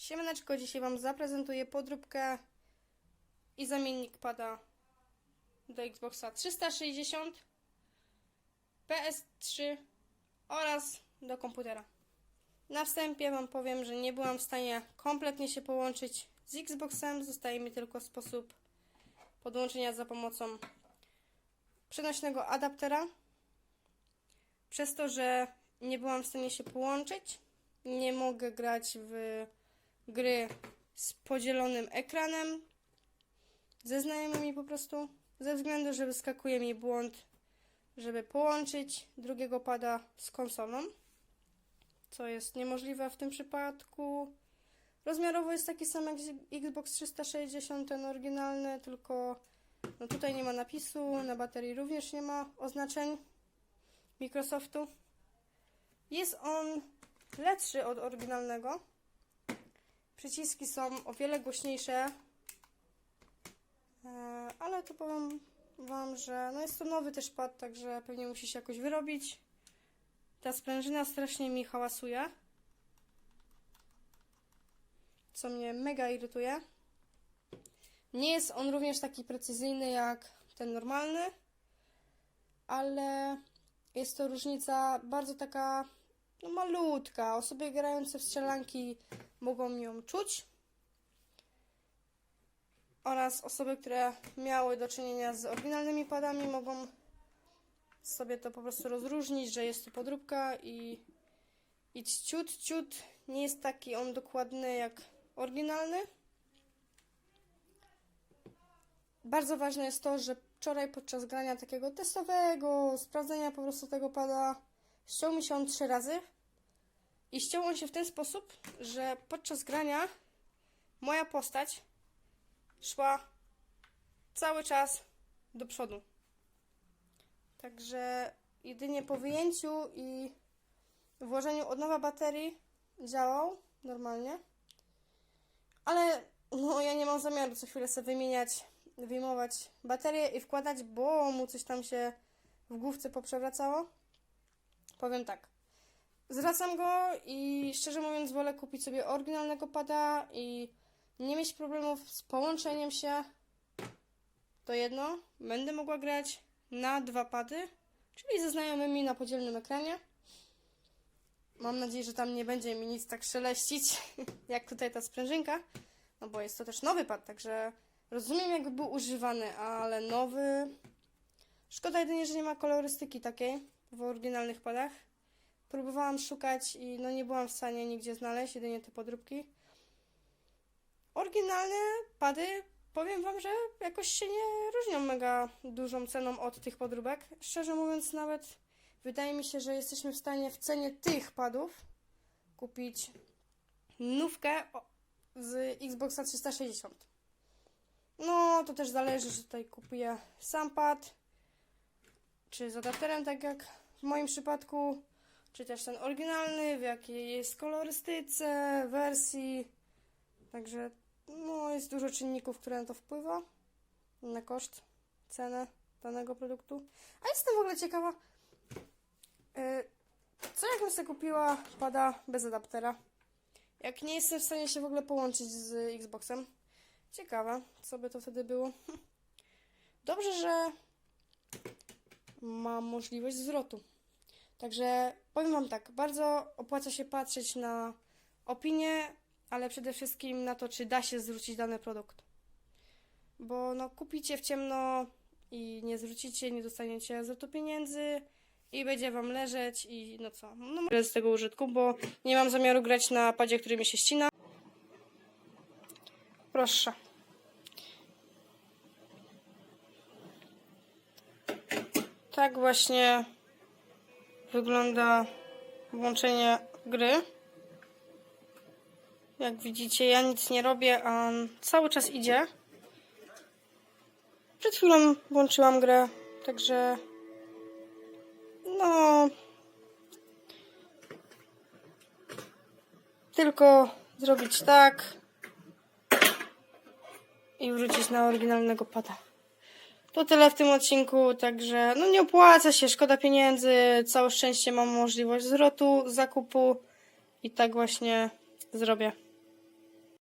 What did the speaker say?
Siemaneczko, dzisiaj Wam zaprezentuję podróbkę i zamiennik pada do Xboxa 360, PS3 oraz do komputera. Na wstępie Wam powiem, że nie byłam w stanie kompletnie się połączyć z Xboxem, zostaje mi tylko sposób podłączenia za pomocą przenośnego adaptera. Przez to, że nie byłam w stanie się połączyć, nie mogę grać w gry z podzielonym ekranem ze znajomymi po prostu, ze względu, że wyskakuje mi błąd, żeby połączyć drugiego pada z konsolą, co jest niemożliwe w tym przypadku. Rozmiarowo jest taki sam jak Xbox 360, ten oryginalny, tylko no tutaj nie ma napisu, na baterii również nie ma oznaczeń Microsoftu. Jest on lepszy od oryginalnego. Przyciski są o wiele głośniejsze, e, ale to powiem Wam, że no jest to nowy też pad, także pewnie musi się jakoś wyrobić. Ta sprężyna strasznie mi hałasuje, co mnie mega irytuje. Nie jest on również taki precyzyjny jak ten normalny, ale jest to różnica bardzo taka no, malutka. Osoby grające w strzelanki mogą ją czuć. Oraz osoby, które miały do czynienia z oryginalnymi padami, mogą sobie to po prostu rozróżnić, że jest to podróbka i, i ciut, ciut nie jest taki on dokładny jak oryginalny. Bardzo ważne jest to, że wczoraj podczas grania takiego testowego, sprawdzenia po prostu tego pada, ściął mi się on trzy razy. I ściął on się w ten sposób, że podczas grania moja postać szła cały czas do przodu. Także jedynie po wyjęciu i włożeniu od nowa baterii działał normalnie. Ale no ja nie mam zamiaru co chwilę sobie wymieniać, wyjmować baterię i wkładać, bo mu coś tam się w główce poprzewracało. Powiem tak. Zwracam go i szczerze mówiąc wolę kupić sobie oryginalnego pada i nie mieć problemów z połączeniem się. To jedno. Będę mogła grać na dwa pady, czyli ze znajomymi na podzielnym ekranie. Mam nadzieję, że tam nie będzie mi nic tak szeleścić, jak tutaj ta sprężynka. No bo jest to też nowy pad, także rozumiem jakby był używany, ale nowy... Szkoda jedynie, że nie ma kolorystyki takiej w oryginalnych padach. Próbowałam szukać i no nie byłam w stanie nigdzie znaleźć, jedynie te podróbki. Oryginalne pady, powiem Wam, że jakoś się nie różnią mega dużą ceną od tych podróbek. Szczerze mówiąc, nawet wydaje mi się, że jesteśmy w stanie w cenie tych padów kupić nówkę z Xboxa 360. No, to też zależy, czy tutaj kupuję sam pad, czy z adapterem, tak jak w moim przypadku, czy też ten oryginalny, w jakiej jest kolorystyce, wersji. Także no, jest dużo czynników, które na to wpływa, na koszt, cenę danego produktu. A jestem w ogóle ciekawa, yy, co jakbym sobie kupiła pada bez adaptera? Jak nie jestem w stanie się w ogóle połączyć z Xboxem. Ciekawe, co by to wtedy było. Dobrze, że mam możliwość zwrotu. Także powiem Wam tak, bardzo opłaca się patrzeć na opinie, ale przede wszystkim na to, czy da się zwrócić dany produkt. Bo no, kupicie w ciemno i nie zwrócicie, nie dostaniecie zwrotu pieniędzy i będzie Wam leżeć i no co. No z tego użytku, bo nie mam zamiaru grać na padzie, który mi się ścina. Proszę. Tak właśnie wygląda włączenie gry. Jak widzicie, ja nic nie robię, a on cały czas idzie. Przed chwilą włączyłam grę, także no tylko zrobić tak i wrócić na oryginalnego pada. To tyle w tym odcinku, także no nie opłaca się, szkoda pieniędzy, całe szczęście mam możliwość zwrotu, zakupu i tak właśnie zrobię.